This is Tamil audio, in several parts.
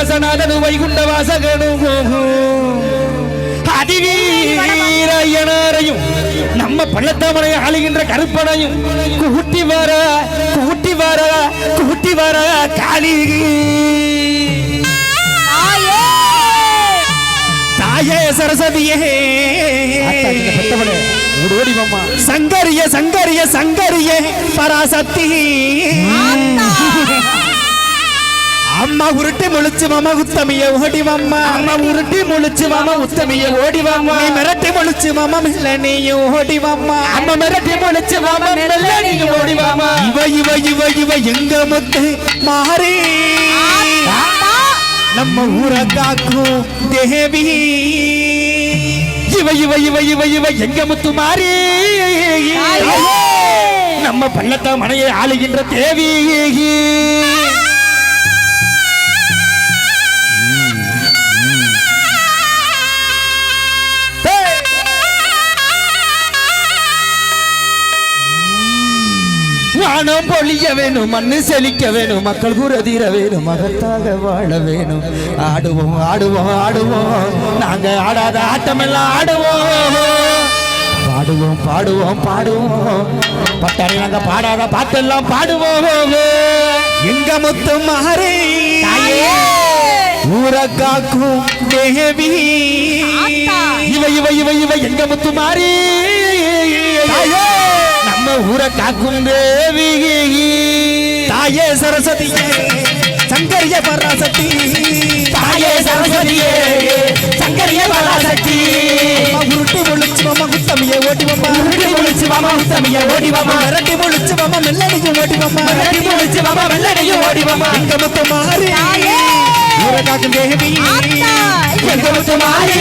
லோகநாதனு வைகுண்ட வாசகனும் அதிவீரையனாரையும் நம்ம பள்ளத்தாமனை ஆளுகின்ற கருப்பனையும் கூட்டி வர கூட்டி வர கூட்டி வர காளி. தாயே! சரஸ்வதியே. சங்கரிய சங்கரிய சங்கரிய பராசக்தி. அம்மா உருட்டி முழிச்சு மாமா உத்தமிய ஓடி மாமா அம்மா உருட்டி முழிச்சு மாமா உத்தமிய ஓடி மாமா நீ மிரட்டி முழிச்சு மாமா மெல்ல நீயும் ஓடி மாமா அம்மா மிரட்டி முழிச்சு மாமா மெல்ல நீயும் ஓடி மாமா இவ இவ இவ இவ எங்க முத்து மாறி? நம்ம ஊரை காக்கும் தேவி. இவ இவ இவ இவ இவ எங்க முத்து மாறி? நம்ம பள்ளத்த மனையை ஆளுகின்ற தேவி. வானம் பொழிய வேணும் மண்ணு செழிக்க வேணும் மக்கள் குரதீர வேணும் மகத்தாக வாழ வேணும். ஆடுவோம் ஆடுவோம் ஆடுவோம். நாங்க ஆடாத ஆட்டமெல்லாம் ஆடுவோம். பாடுவோம் பாடுவோம் பாடுவோம். பட்டாரி நாங்க பாடாத பாட்டெல்லாம் பாடுவோம். எங்க முத்து மாறி ஊரை காக்கும் தேவி. இவ இவ இவ இவ எங்க முத்து மாறி? ஊரை காக்கும் தேவி தாயே சரஸ்வதியே சங்கரிய பராசக்தி. தாயே சரஸ்வதியே சங்கரிய பராசக்தி. உருட்டி முழிச்சு மாமா குத்தமிய ஓட்டி மாமா உருட்டி முழிச்சு மாமா குத்தமிய ஓடி மாமா மிரட்டி முழிச்சு மாமா மெல்லனையும் ஓடி மாமா மிரட்டி முழிச்சு மாமா மெல்லனையும் ஓடி மாமா எங்க முத்து மாறி. ஊரை காக்கும் தேவி. எங்க முத்து மாறி.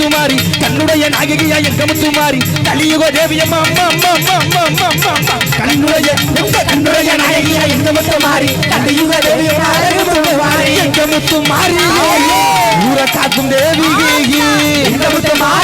முத்துமாரி கண்ணுடைய நாயகியா எங்க முத்துமாரி கலியுக தேவியம்மா அம்மா அம்மா அம்மா அம்மா அம்மா அம்மா அம்மா. கண்ணுடைய எங்க கண்ணுடைய நாயகியா எங்க முத்துமாரி கலியுக தேவியம்மா அழகு முத்துமாரி எங்க முத்துமாரி ஊரை காக்கும் தேவி எங்க முத்துமாரி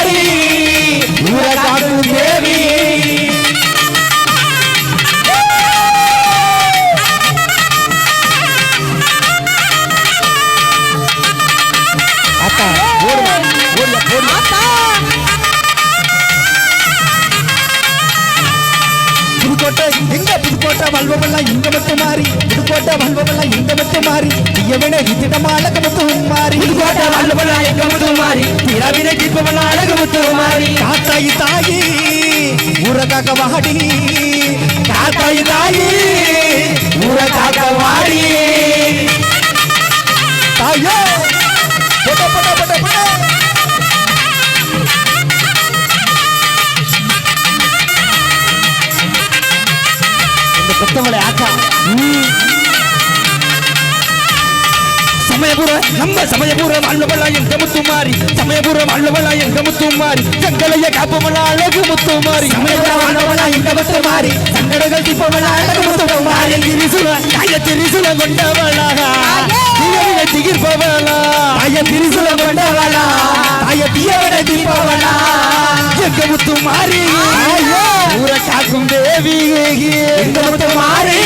காத்தாயி தாயி ஊர காக்க வாடி. காத்தாயி தாயி கொத்தமலை ஆக்கா. சமயபுர நம்ம சமயபுர வாழ்வெல்லாம் எங்க முத்துமாரி சமயபுர வாழ்வெல்லாம் எங்க முத்துமாரி சங்களைய காப்பமெல்லாம் அழகு முத்துமாரி சமயபுர வாழ்வெல்லாம் எங்க முத்துமாரி சங்கடங்கள் தீபமெல்லாம் அழகு முத்துமாரி திரிசுல காய திரிசுல கொண்டவளா. தீயவினை திகிர்பவளா. காய திரிசுல கொண்டவளா. காய தீயவினை தீபவளா எங்க முத்துமாரி ஊரை காக்கும் தேவி எங்க முத்துமாரி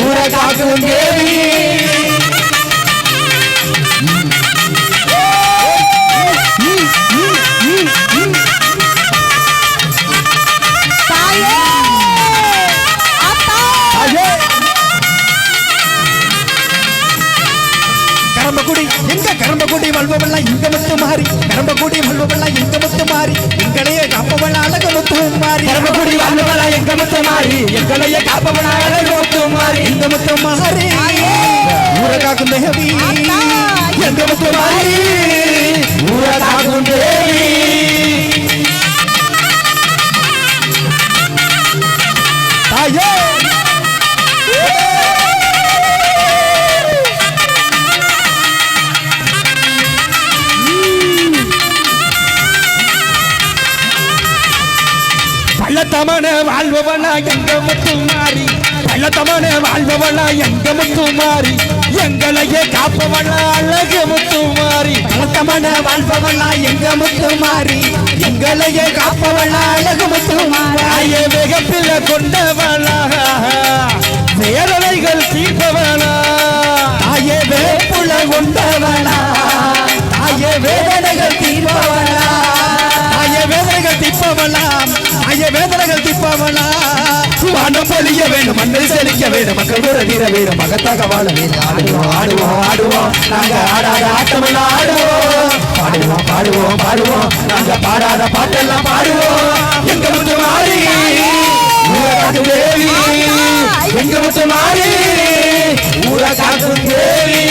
ஊரை காக்கும் தேவி. கரம்பக்குடி எங்க கரம்பக்குடி வல்வமெல்லாம் இங்க மட்டும் மாறி. கரம்பக்குடி வல்வமெல்லாம் எங்க மட்டும் மாறி. எங்களையே காப்பவன அழக முத்தும் மாறி. கரம்பக்குடி வல்வமெல்லாம் எங்க மட்டும் மாறி. எங்களையே காப்பவன அழக முத்தும் மாறி. எங்க மட்டும் மாறி. ஊர காக்கும் தேவி எங்க மட்டும் மாறி. பள்ளத்தமான வாழ்பவளா எங்க முத்து மாறி பள்ளத்தமான எங்க முத்து எங்களையே காப்பவளா அழகு முத்து மாறி பழக்கமான எங்க முத்து எங்களையே காப்பவளா அழகு முத்து மாறி தாயே வேகப்பில்ல தாயே வேப்புல தாயே வேதனைகள் தீர்ப்பவளா பொழிய வேண்டும் மண்ணில் செழிக்க வேண்டும் மக்கள் கூட வீர வீர மகத்தாக வாழ வேண்டும். ஆடுவோம் ஆடுவோம் ஆடுவோம் நாங்க ஆடாத ஆட்டமெல்லாம் ஆடுவோம். பாடுவோம் பாடுவோம் பாடுவோம் நாங்க பாடாத பாட்டெல்லாம் பாடுவோம். எங்க முத்து மாறி தேவி. எங்க முத்து மாறி ஊரை காக்கும் தேவி.